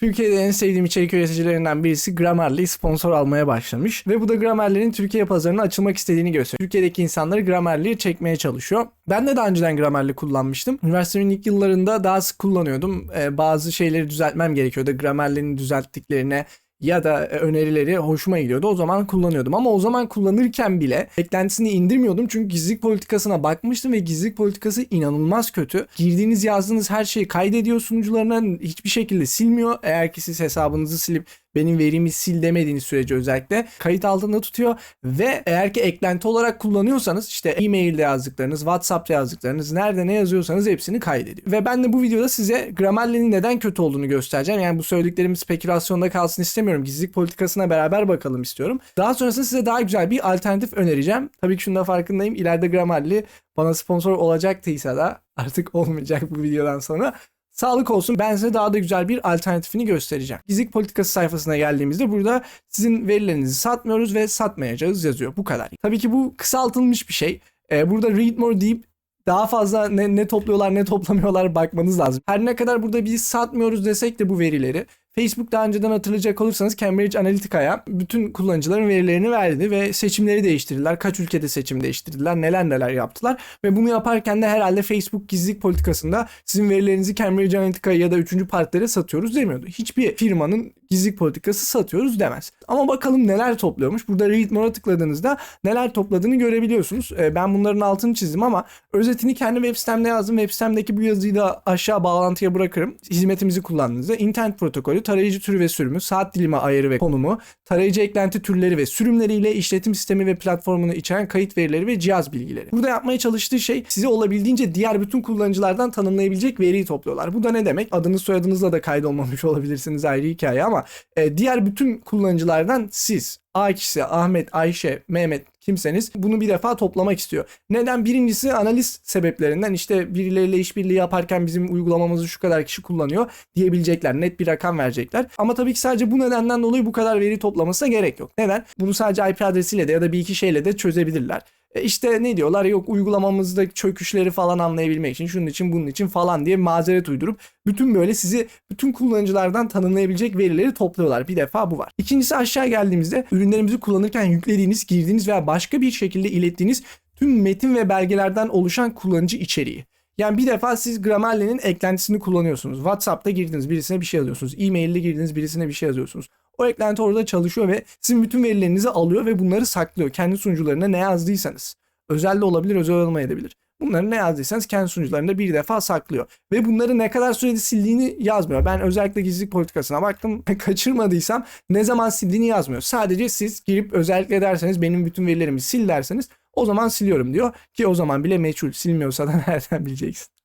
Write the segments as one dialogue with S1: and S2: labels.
S1: Türkiye'de en sevdiğim içerik üreticilerinden birisi Grammarly sponsor almaya başlamış. Ve bu da Grammarly'nin Türkiye pazarına açılmak istediğini gösteriyor. Türkiye'deki insanları Grammarly'ye çekmeye çalışıyor. Ben de daha önceden Grammarly kullanmıştım. Üniversitemin ilk yıllarında daha sık kullanıyordum. Ee, bazı şeyleri düzeltmem gerekiyordu. Grammarly'nin düzelttiklerine ya da e, önerileri hoşuma gidiyordu. O zaman kullanıyordum. Ama o zaman kullanırken bile beklentisini indirmiyordum. Çünkü gizlilik politikasına bakmıştım ve gizlilik politikası inanılmaz kötü. Girdiğiniz yazdığınız her şeyi kaydediyor sunucularına hiçbir şekilde silmiyor. Eğer ki siz hesabınızı silip benim verimi sil demediğiniz sürece özellikle kayıt altında tutuyor ve eğer ki eklenti olarak kullanıyorsanız işte e-mailde yazdıklarınız, WhatsApp'ta yazdıklarınız, nerede ne yazıyorsanız hepsini kaydediyor. Ve ben de bu videoda size Grammarly'nin neden kötü olduğunu göstereceğim. Yani bu söylediklerim spekülasyonda kalsın istemiyorum. Gizlilik politikasına beraber bakalım istiyorum. Daha sonrasında size daha güzel bir alternatif önereceğim. Tabii ki şunda farkındayım. İleride Grammarly bana sponsor olacaktıysa da artık olmayacak bu videodan sonra. Sağlık olsun ben size daha da güzel bir alternatifini göstereceğim. Gizlilik politikası sayfasına geldiğimizde burada sizin verilerinizi satmıyoruz ve satmayacağız yazıyor. Bu kadar. Tabii ki bu kısaltılmış bir şey. Ee, burada read more deyip daha fazla ne, ne topluyorlar ne toplamıyorlar bakmanız lazım. Her ne kadar burada biz satmıyoruz desek de bu verileri Facebook daha önceden hatırlayacak olursanız Cambridge Analytica'ya bütün kullanıcıların verilerini verdi ve seçimleri değiştirdiler. Kaç ülkede seçim değiştirdiler, neler neler yaptılar. Ve bunu yaparken de herhalde Facebook gizlilik politikasında sizin verilerinizi Cambridge Analytica'ya ya da üçüncü partilere satıyoruz demiyordu. Hiçbir firmanın gizlilik politikası satıyoruz demez. Ama bakalım neler topluyormuş. Burada Read More'a tıkladığınızda neler topladığını görebiliyorsunuz. Ee, Ben bunların altını çizdim ama özetini kendi web sitemde yazdım. Web sitemdeki bu yazıyı da aşağı bağlantıya bırakırım. Hizmetimizi kullandığınızda internet protokolü, tarayıcı türü ve sürümü, saat dilimi ayarı ve konumu, tarayıcı eklenti türleri ve sürümleriyle işletim sistemi ve platformunu içeren kayıt verileri ve cihaz bilgileri. Burada yapmaya çalıştığı şey sizi olabildiğince diğer bütün kullanıcılardan tanımlayabilecek veriyi topluyorlar. Bu da ne demek? Adınız soyadınızla da kaydolmamış olabilirsiniz ayrı hikaye ama e, diğer bütün kullanıcılardan siz A Ahmet, Ayşe, Mehmet kimseniz bunu bir defa toplamak istiyor. Neden? Birincisi analiz sebeplerinden işte birileriyle işbirliği yaparken bizim uygulamamızı şu kadar kişi kullanıyor diyebilecekler. Net bir rakam verecekler. Ama tabii ki sadece bu nedenden dolayı bu kadar veri toplamasına gerek yok. Neden? Bunu sadece IP adresiyle de ya da bir iki şeyle de çözebilirler. E işte ne diyorlar yok uygulamamızdaki çöküşleri falan anlayabilmek için şunun için bunun için falan diye mazeret uydurup bütün böyle sizi bütün kullanıcılardan tanımlayabilecek verileri topluyorlar. Bir defa bu var. İkincisi aşağı geldiğimizde ürünlerimizi kullanırken yüklediğiniz, girdiğiniz veya başka bir şekilde ilettiğiniz tüm metin ve belgelerden oluşan kullanıcı içeriği. Yani bir defa siz Grammarly'nin eklentisini kullanıyorsunuz. WhatsApp'ta girdiniz birisine bir şey yazıyorsunuz. E-mail'de girdiniz birisine bir şey yazıyorsunuz. O eklenti orada çalışıyor ve sizin bütün verilerinizi alıyor ve bunları saklıyor. Kendi sunucularına ne yazdıysanız. Özel de olabilir, özel olmayabilir. Bunları ne yazdıysanız kendi sunucularında bir defa saklıyor. Ve bunları ne kadar sürede sildiğini yazmıyor. Ben özellikle gizlilik politikasına baktım. Kaçırmadıysam ne zaman sildiğini yazmıyor. Sadece siz girip özellikle derseniz benim bütün verilerimi sil derseniz o zaman siliyorum diyor. Ki o zaman bile meçhul silmiyorsa da nereden bileceksin?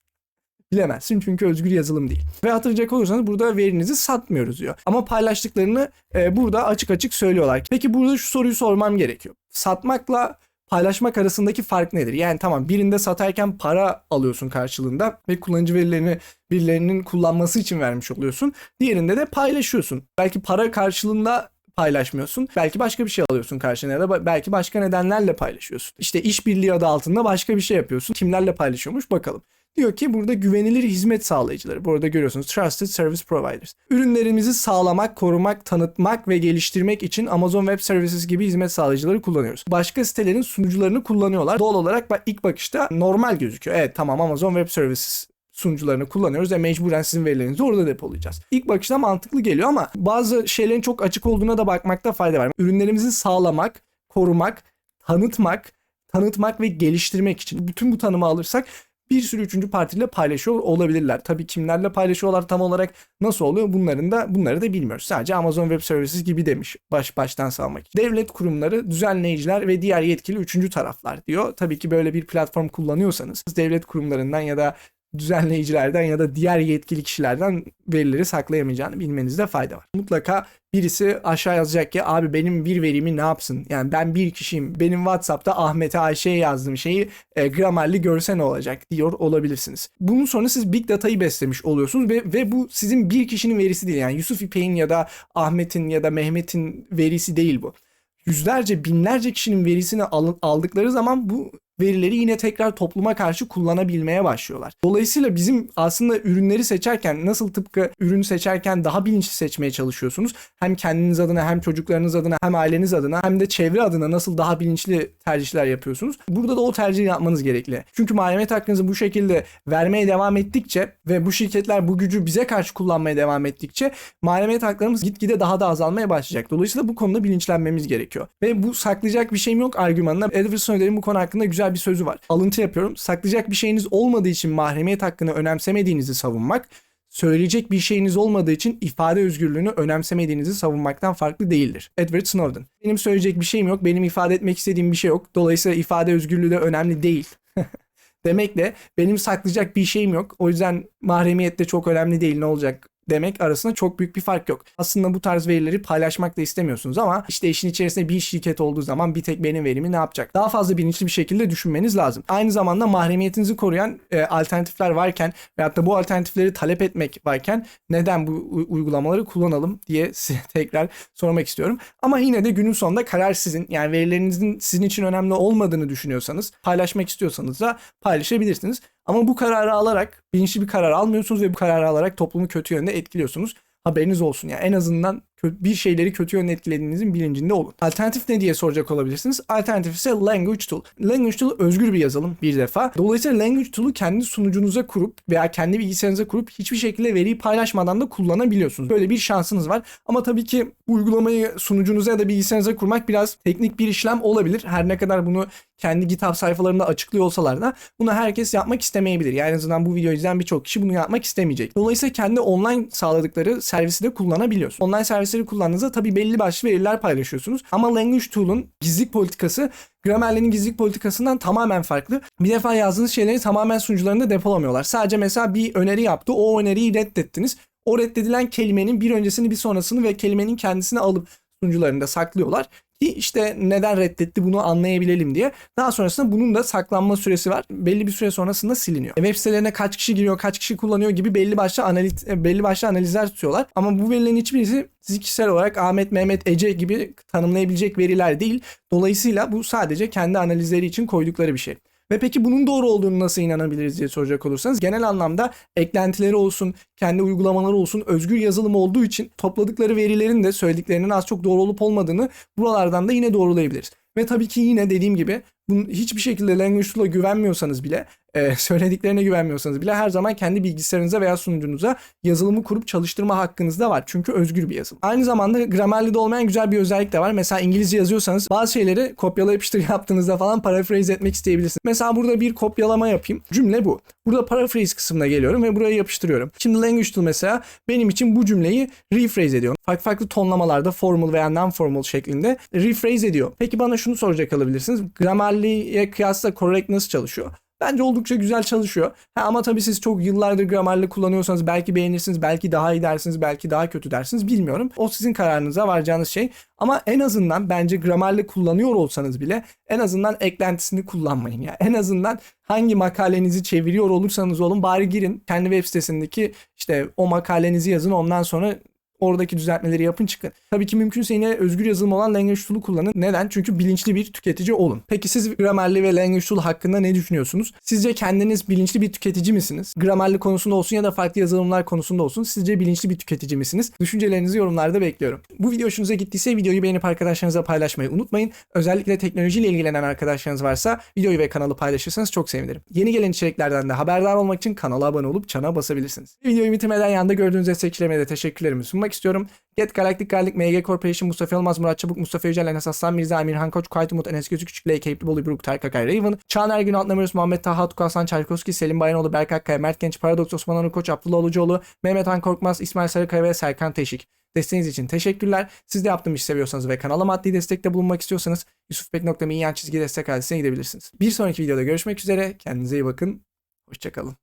S1: Bilemezsin çünkü özgür yazılım değil. Ve hatırlayacak olursanız burada verinizi satmıyoruz diyor. Ama paylaştıklarını e, burada açık açık söylüyorlar. Peki burada şu soruyu sormam gerekiyor. Satmakla paylaşmak arasındaki fark nedir? Yani tamam birinde satarken para alıyorsun karşılığında ve kullanıcı verilerini birilerinin kullanması için vermiş oluyorsun. Diğerinde de paylaşıyorsun. Belki para karşılığında paylaşmıyorsun. Belki başka bir şey alıyorsun karşına ya da belki başka nedenlerle paylaşıyorsun. İşte işbirliği adı altında başka bir şey yapıyorsun. Kimlerle paylaşıyormuş bakalım. Diyor ki burada güvenilir hizmet sağlayıcıları. Burada görüyorsunuz Trusted Service Providers. Ürünlerimizi sağlamak, korumak, tanıtmak ve geliştirmek için Amazon Web Services gibi hizmet sağlayıcıları kullanıyoruz. Başka sitelerin sunucularını kullanıyorlar. Doğal olarak ilk bakışta normal gözüküyor. Evet tamam Amazon Web Services sunucularını kullanıyoruz ve mecburen sizin verilerinizi orada depolayacağız. İlk bakışta mantıklı geliyor ama bazı şeylerin çok açık olduğuna da bakmakta fayda var. Ürünlerimizi sağlamak, korumak, tanıtmak, tanıtmak ve geliştirmek için bütün bu tanımı alırsak bir sürü üçüncü partiyle paylaşıyor olabilirler. Tabii kimlerle paylaşıyorlar tam olarak nasıl oluyor bunların da bunları da bilmiyoruz. Sadece Amazon Web Services gibi demiş baş baştan salmak. Devlet kurumları, düzenleyiciler ve diğer yetkili üçüncü taraflar diyor. Tabii ki böyle bir platform kullanıyorsanız devlet kurumlarından ya da düzenleyicilerden ya da diğer yetkili kişilerden verileri saklayamayacağını bilmenizde fayda var. Mutlaka birisi aşağı yazacak ki abi benim bir verimi ne yapsın? Yani ben bir kişiyim. Benim WhatsApp'ta Ahmet'e Ayşe'ye yazdığım şeyi e, Grammarly görse ne olacak diyor olabilirsiniz. Bunun sonra siz Big Data'yı beslemiş oluyorsunuz ve, ve bu sizin bir kişinin verisi değil. Yani Yusuf İpek'in ya da Ahmet'in ya da Mehmet'in verisi değil bu yüzlerce binlerce kişinin verisini aldıkları zaman bu verileri yine tekrar topluma karşı kullanabilmeye başlıyorlar. Dolayısıyla bizim aslında ürünleri seçerken nasıl tıpkı ürün seçerken daha bilinçli seçmeye çalışıyorsunuz. Hem kendiniz adına hem çocuklarınız adına hem aileniz adına hem de çevre adına nasıl daha bilinçli tercihler yapıyorsunuz. Burada da o tercihi yapmanız gerekli. Çünkü mahremiyet hakkınızı bu şekilde vermeye devam ettikçe ve bu şirketler bu gücü bize karşı kullanmaya devam ettikçe mahremiyet haklarımız gitgide daha da azalmaya başlayacak. Dolayısıyla bu konuda bilinçlenmemiz gerekiyor. Ve bu saklayacak bir şeyim yok argümanına. Edward Snowden'in bu konu hakkında güzel bir sözü var. Alıntı yapıyorum. Saklayacak bir şeyiniz olmadığı için mahremiyet hakkını önemsemediğinizi savunmak, söyleyecek bir şeyiniz olmadığı için ifade özgürlüğünü önemsemediğinizi savunmaktan farklı değildir. Edward Snowden. Benim söyleyecek bir şeyim yok. Benim ifade etmek istediğim bir şey yok. Dolayısıyla ifade özgürlüğü de önemli değil. Demekle benim saklayacak bir şeyim yok. O yüzden mahremiyet de çok önemli değil ne olacak demek arasında çok büyük bir fark yok. Aslında bu tarz verileri paylaşmak da istemiyorsunuz ama işte işin içerisinde bir şirket olduğu zaman bir tek benim verimi ne yapacak? Daha fazla bilinçli bir şekilde düşünmeniz lazım. Aynı zamanda mahremiyetinizi koruyan e, alternatifler varken veyahut da bu alternatifleri talep etmek varken neden bu uygulamaları kullanalım diye size tekrar sormak istiyorum. Ama yine de günün sonunda karar sizin. Yani verilerinizin sizin için önemli olmadığını düşünüyorsanız, paylaşmak istiyorsanız da paylaşabilirsiniz. Ama bu kararı alarak bilinçli bir karar almıyorsunuz ve bu kararı alarak toplumu kötü yönde etkiliyorsunuz. Haberiniz olsun yani en azından bir şeyleri kötü yönde etkilediğinizin bilincinde olun. Alternatif ne diye soracak olabilirsiniz. Alternatif ise Language Tool. Language Tool özgür bir yazılım bir defa. Dolayısıyla Language Tool'u kendi sunucunuza kurup veya kendi bilgisayarınıza kurup hiçbir şekilde veriyi paylaşmadan da kullanabiliyorsunuz. Böyle bir şansınız var. Ama tabii ki uygulamayı sunucunuza ya da bilgisayarınıza kurmak biraz teknik bir işlem olabilir. Her ne kadar bunu kendi GitHub sayfalarında açıklıyor olsalar da bunu herkes yapmak istemeyebilir. Yani en azından bu videoyu izleyen birçok kişi bunu yapmak istemeyecek. Dolayısıyla kendi online sağladıkları servisi de kullanabiliyorsunuz. Online servisleri kullandığınızda tabii belli başlı veriler paylaşıyorsunuz. Ama Language Tool'un gizlilik politikası Grammarly'nin gizlilik politikasından tamamen farklı. Bir defa yazdığınız şeyleri tamamen sunucularında depolamıyorlar. Sadece mesela bir öneri yaptı. O öneriyi reddettiniz. O reddedilen kelimenin bir öncesini bir sonrasını ve kelimenin kendisini alıp sunucularında saklıyorlar ki işte neden reddetti bunu anlayabilelim diye. Daha sonrasında bunun da saklanma süresi var. Belli bir süre sonrasında siliniyor. Web sitelerine kaç kişi giriyor, kaç kişi kullanıyor gibi belli başlı analiz e, belli başlı analizler tutuyorlar. Ama bu verilerin hiçbirisi sizi kişisel olarak Ahmet, Mehmet, Ece gibi tanımlayabilecek veriler değil. Dolayısıyla bu sadece kendi analizleri için koydukları bir şey. Ve peki bunun doğru olduğunu nasıl inanabiliriz diye soracak olursanız genel anlamda eklentileri olsun, kendi uygulamaları olsun özgür yazılım olduğu için topladıkları verilerin de söylediklerinin az çok doğru olup olmadığını buralardan da yine doğrulayabiliriz. Ve tabii ki yine dediğim gibi bunun hiçbir şekilde Language Tool'a güvenmiyorsanız bile, e, söylediklerine güvenmiyorsanız bile her zaman kendi bilgisayarınıza veya sunucunuza yazılımı kurup çalıştırma hakkınız da var. Çünkü özgür bir yazılım. Aynı zamanda Grammarly'de olmayan güzel bir özellik de var. Mesela İngilizce yazıyorsanız bazı şeyleri kopyala yapıştır yaptığınızda falan paraphrase etmek isteyebilirsiniz. Mesela burada bir kopyalama yapayım. Cümle bu. Burada paraphrase kısmına geliyorum ve buraya yapıştırıyorum. Şimdi Language Tool mesela benim için bu cümleyi rephrase ediyor. Farklı farklı tonlamalarda formal veya non-formal şeklinde rephrase ediyor. Peki bana şunu soracak olabilirsiniz. Grammarly'ye kıyasla correct nasıl çalışıyor? Bence oldukça güzel çalışıyor. Ha, ama tabii siz çok yıllardır Grammarly kullanıyorsanız belki beğenirsiniz, belki daha iyi dersiniz, belki daha kötü dersiniz bilmiyorum. O sizin kararınıza varacağınız şey. Ama en azından bence Grammarly kullanıyor olsanız bile en azından eklentisini kullanmayın. Yani en azından hangi makalenizi çeviriyor olursanız olun bari girin kendi web sitesindeki işte o makalenizi yazın ondan sonra Oradaki düzeltmeleri yapın çıkın. Tabii ki mümkünse yine özgür yazılım olan Language Tool'u kullanın. Neden? Çünkü bilinçli bir tüketici olun. Peki siz Grammarly ve Language Tool hakkında ne düşünüyorsunuz? Sizce kendiniz bilinçli bir tüketici misiniz? Grammarly konusunda olsun ya da farklı yazılımlar konusunda olsun sizce bilinçli bir tüketici misiniz? Düşüncelerinizi yorumlarda bekliyorum. Bu video hoşunuza gittiyse videoyu beğenip arkadaşlarınızla paylaşmayı unutmayın. Özellikle teknolojiyle ilgilenen arkadaşlarınız varsa videoyu ve kanalı paylaşırsanız çok sevinirim. Yeni gelen içeriklerden de haberdar olmak için kanala abone olup çana basabilirsiniz. Videoyu bitirmeden yanında gördüğünüz destekçilerime de teşekkürlerimi sunmak istiyorum. Get Galactic Garlic, MG Corporation, Mustafa Yılmaz, Murat Çabuk, Mustafa Yücel, Enes Aslan, Mirza, Emirhan Koç, Kayıt Umut, Enes Gözü Küçük, Ley, Keyifli Bolu, Buruk, Tarık Akay, Raven, Çağan Ergün, Atlamıyoruz, Muhammed Taha, Tuku Aslan, Çaykovski, Selim Bayanoğlu, Berk Akkaya, Mert Genç, Paradox, Osman Onur Koç, Abdullah Ulucuoğlu, Mehmet Han Korkmaz, İsmail Sarıkaya ve Serkan Teşik. Desteğiniz için teşekkürler. Siz de yaptığım işi seviyorsanız ve kanala maddi destekte bulunmak istiyorsanız yusufbek.me yan çizgi destek adresine gidebilirsiniz. Bir sonraki videoda görüşmek üzere. Kendinize iyi bakın. Hoşçakalın.